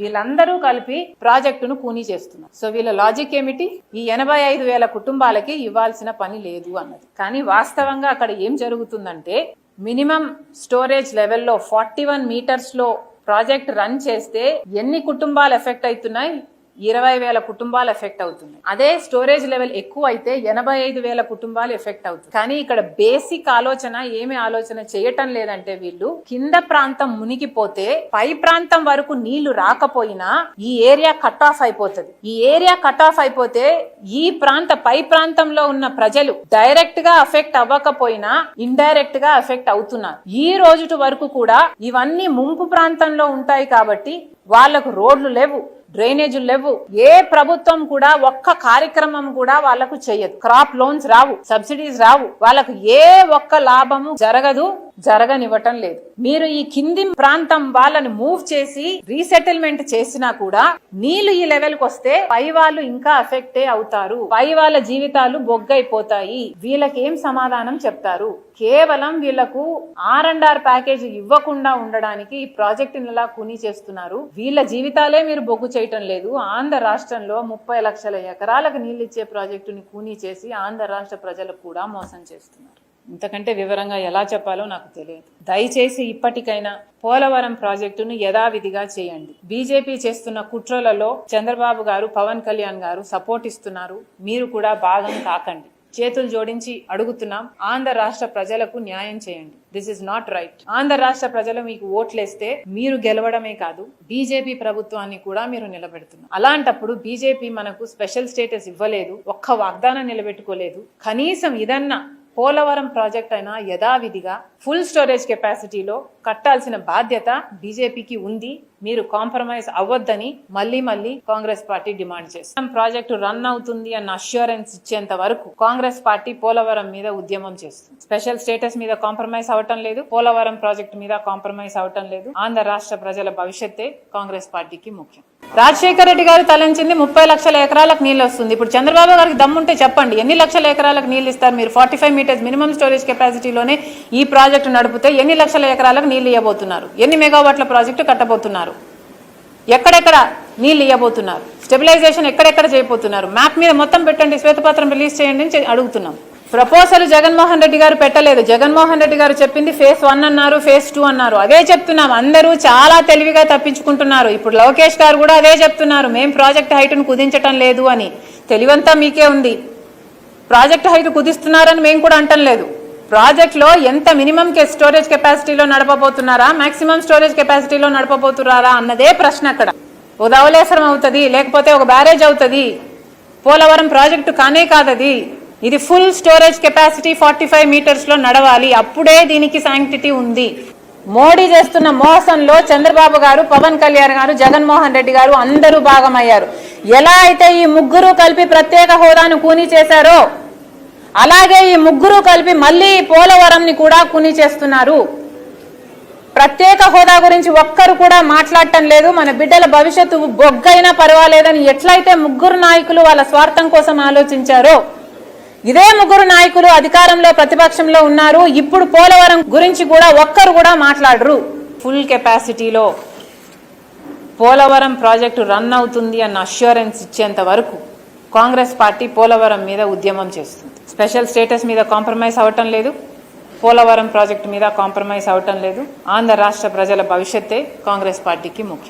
వీళ్ళందరూ కలిపి ప్రాజెక్టును కూనీ చేస్తున్నారు. సో వీళ్ళ లాజిక్ ఏమిటి? ఈ ఎనభై ఐదు వేల కుటుంబాలకి ఇవ్వాల్సిన పని లేదు అన్నది. కానీ వాస్తవంగా అక్కడ ఏం జరుగుతుందంటే మినిమం స్టోరేజ్ లెవెల్లో ఫార్టీ వన్ మీటర్స్లో ప్రాజెక్ట్ రన్ చేస్తే ఎన్ని కుటుంబాలు ఎఫెక్ట్ అవుతున్నాయి? ఇరవై వేల కుటుంబాలు ఎఫెక్ట్ అవుతుంది అదే స్టోరేజ్ లెవెల్ ఎక్కువ అయితే ఎనభై ఐదు వేల కుటుంబాలు ఎఫెక్ట్ అవుతుంది కానీ ఇక్కడ బేసిక్ ఆలోచన ఏమి ఆలోచన చేయటం లేదంటే వీళ్ళు కింద ప్రాంతం మునిగిపోతే పై ప్రాంతం వరకు నీళ్ళు రాకపోయినా ఈ ఏరియా కట్ ఆఫ్ అయిపోతుంది. ఈ ఏరియా కట్ ఆఫ్ అయిపోతే ఈ ప్రాంత పై ప్రాంతంలో ఉన్న ప్రజలు డైరెక్ట్గా అఫెక్ట్ అవ్వకపోయినా ఇండైరెక్ట్గా అఫెక్ట్ అవుతున్నారు. ఈ రోజుటి వరకు కూడా ఇవన్నీ ముంపు ప్రాంతంలో ఉంటాయి కాబట్టి వాళ్ళకు రోడ్లు లేవు. డ్రైనేజీలు లేవు. ఏ ప్రభుత్వం కూడా ఒక్క కార్యక్రమం కూడా వాళ్ళకు చేయదు. క్రాప్ లోన్స్ రావు సబ్సిడీస్ రావు. వాళ్ళకు ఏ ఒక్క లాభము జరగదు. జరగనివ్వటం లేదు. మీరు ఈ కింది ప్రాంతం వాళ్ళని మూవ్ చేసి రీసెటిల్మెంట్ చేసినా కూడా నీళ్ళు ఈ లెవెల్కి వస్తే పై వాళ్ళు ఇంకా అఫెక్టే అవుతారు. పై వాళ్ళ జీవితాలు బొగ్గైపోతాయి. వీళ్ళకి ఏం సమాధానం చెప్తారు? కేవలం వీళ్ళకు ఆర్ అండ్ ఆర్ ప్యాకేజ్ ఇవ్వకుండా ఉండడానికి ఈ ప్రాజెక్ట్ ఇలా కూని చేస్తున్నారు? వీళ్ళ జీవితాలే మీరు బొగ్గు చేయటం లేదు. ఆంధ్ర రాష్ట్రంలో ముప్పై లక్షల ఎకరాలకు నీళ్ళు ఇచ్చే ప్రాజెక్టుని కూనీ చేసి ఆంధ్ర రాష్ట్ర ప్రజలకు కూడా మోసం చేస్తున్నారు. ఇంతకంటే వివరంగా ఎలా చెప్పాలో నాకు తెలియదు. దయచేసి ఇప్పటికైనా పోలవరం ప్రాజెక్టును యథావిధిగా చేయండి. బీజేపీ చేస్తున్న కుట్రలలో చంద్రబాబు గారు పవన్ కళ్యాణ్ గారు సపోర్ట్ ఇస్తున్నారు. మీరు కూడా భాగం కాకండి. చేతులు జోడించి అడుగుతున్నాం. ఆంధ్ర రాష్ట్ర ప్రజలకు న్యాయం చేయండి. This is not right Andhra రాష్ట్ర ప్రజలు మీకు ఓట్లేస్తే మీరు గెలవడమే కాదు బీజేపీ ప్రభుత్వాన్ని కూడా మీరు నిలబెడుతున్నారు. అలాంటప్పుడు బీజేపీ మనకు స్పెషల్ స్టేటస్ ఇవ్వలేదు ఒక్క వాగ్దానం నిలబెట్టుకోలేదు. కనీసం ఇదన్నా పోలవరం ప్రాజెక్ట్ అయినా యథావిధిగా ఫుల్ స్టోరేజ్ కెపాసిటీలో కట్టాల్సిన బాధ్యత బీజేపీకి ఉంది. మీరు కాంప్రమైజ్ అవ్వద్దని మళ్ళీ మళ్ళీ కాంగ్రెస్ పార్టీ డిమాండ్ చేస్తుంది. ప్రాజెక్టు రన్ అవుతుంది అన్న అష్యూరెన్స్ ఇచ్చేంత వరకు కాంగ్రెస్ పార్టీ పోలవరం మీద ఉద్యమం చేస్తుంది. స్పెషల్ స్టేటస్ మీద కాంప్రమైజ్ అవటం లేదు. పోలవరం ప్రాజెక్టు మీద కాంప్రమైజ్ అవటం లేదు. ఆంధ్ర రాష్ట్ర ప్రజల భవిష్యత్తే కాంగ్రెస్ పార్టీకి ముఖ్యం. రాజశేఖర రెడ్డి గారు తలంచింది ముప్పై లక్షల ఎకరాలకు నీళ్ళు వస్తుంది. ఇప్పుడు చంద్రబాబు గారికి దమ్ముంటే చెప్పండి ఎన్ని లక్షల ఎకరాలకు నీళ్ళు ఇస్తారు మీరు? Forty five meters minimum storage కెపాసిటీలోనే ఈ ప్రాజెక్టు నడిపితే ఎన్ని లక్షల ఎకరాలకు నీళ్ళు ఇవ్వబోతున్నారు? ఎన్ని మెగావాట్ల ప్రాజెక్టు కట్టబోతున్నారు? ఎక్కడెక్కడ నీళ్ళు ఇవ్వబోతున్నారు? స్టెబిలైజేషన్ ఎక్కడెక్కడ చేయబోతున్నారు? మ్యాప్ మీద మొత్తం పెట్టండి శ్వేతపత్రం రిలీజ్ చేయండి అని అడుగుతున్నాం. ప్రపోజల్ జగన్మోహన్ రెడ్డి గారు పెట్టలేదు. జగన్మోహన్ రెడ్డి గారు చెప్పింది ఫేస్ వన్ అన్నారు ఫేస్ టూ అన్నారు. అదే చెప్తున్నాం. అందరూ చాలా తెలివిగా తప్పించుకుంటున్నారు. ఇప్పుడు లోకేష్ గారు కూడా అదే చెప్తున్నారు. మేం ప్రాజెక్ట్ హైట్ను కుదించటం లేదు అని. తెలివంతా మీకే ఉంది. ప్రాజెక్ట్ హైట్ కుదిస్తున్నారని మేము కూడా అంటం లేదు. ప్రాజెక్ట్లో ఎంత మినిమం కే స్టోరేజ్ కెపాసిటీలో నడపబోతున్నారా? మాక్సిమం స్టోరేజ్ కెపాసిటీలో నడపబోతున్నారా అన్నదే ప్రశ్న అక్కడ. ఓ ధవలేసరం అవుతుంది లేకపోతే ఒక బ్యారేజ్ అవుతుంది. పోలవరం ప్రాజెక్టు కానే కాదది. ఇది full storage capacity forty five మీటర్స్లో నడవాలి. అప్పుడే దీనికి శాంక్టిటీ ఉంది. మోడీ చేస్తున్న మోసంలో చంద్రబాబు గారు పవన్ కళ్యాణ్ గారు జగన్మోహన్ రెడ్డి గారు అందరూ భాగమయ్యారు. ఎలా అయితే ఈ ముగ్గురు కలిపి ప్రత్యేక హోదాను కూని చేశారో అలాగే ఈ ముగ్గురు కలిపి మళ్ళీ పోలవరంని కూడా కూని చేస్తున్నారు. ప్రత్యేక హోదా గురించి ఒక్కరు కూడా మాట్లాడటం లేదు. మన బిడ్డల భవిష్యత్తు బొగ్గైనా పర్వాలేదని ఎట్లయితే ముగ్గురు నాయకులు వాళ్ళ స్వార్థం కోసం ఆలోచించారో ఇదే ముగ్గురు నాయకులు అధికారంలో ప్రతిపక్షంలో ఉన్నారు. ఇప్పుడు పోలవరం గురించి కూడా ఒక్కరు కూడా మాట్లాడరు. ఫుల్ కెపాసిటీలో పోలవరం ప్రాజెక్టు రన్ అవుతుంది అన్న అష్యూరెన్స్ ఇచ్చేంత వరకు కాంగ్రెస్ పార్టీ పోలవరం మీద ఉద్యమం చేస్తుంది. స్పెషల్ స్టేటస్ మీద కాంప్రమైజ్ అవ్వటం లేదు. పోలవరం ప్రాజెక్టు మీద కాంప్రమైజ్ అవ్వటం లేదు. ఆంధ్ర రాష్ట్ర ప్రజల భవిష్యత్తే కాంగ్రెస్ పార్టీకి ముఖ్యం.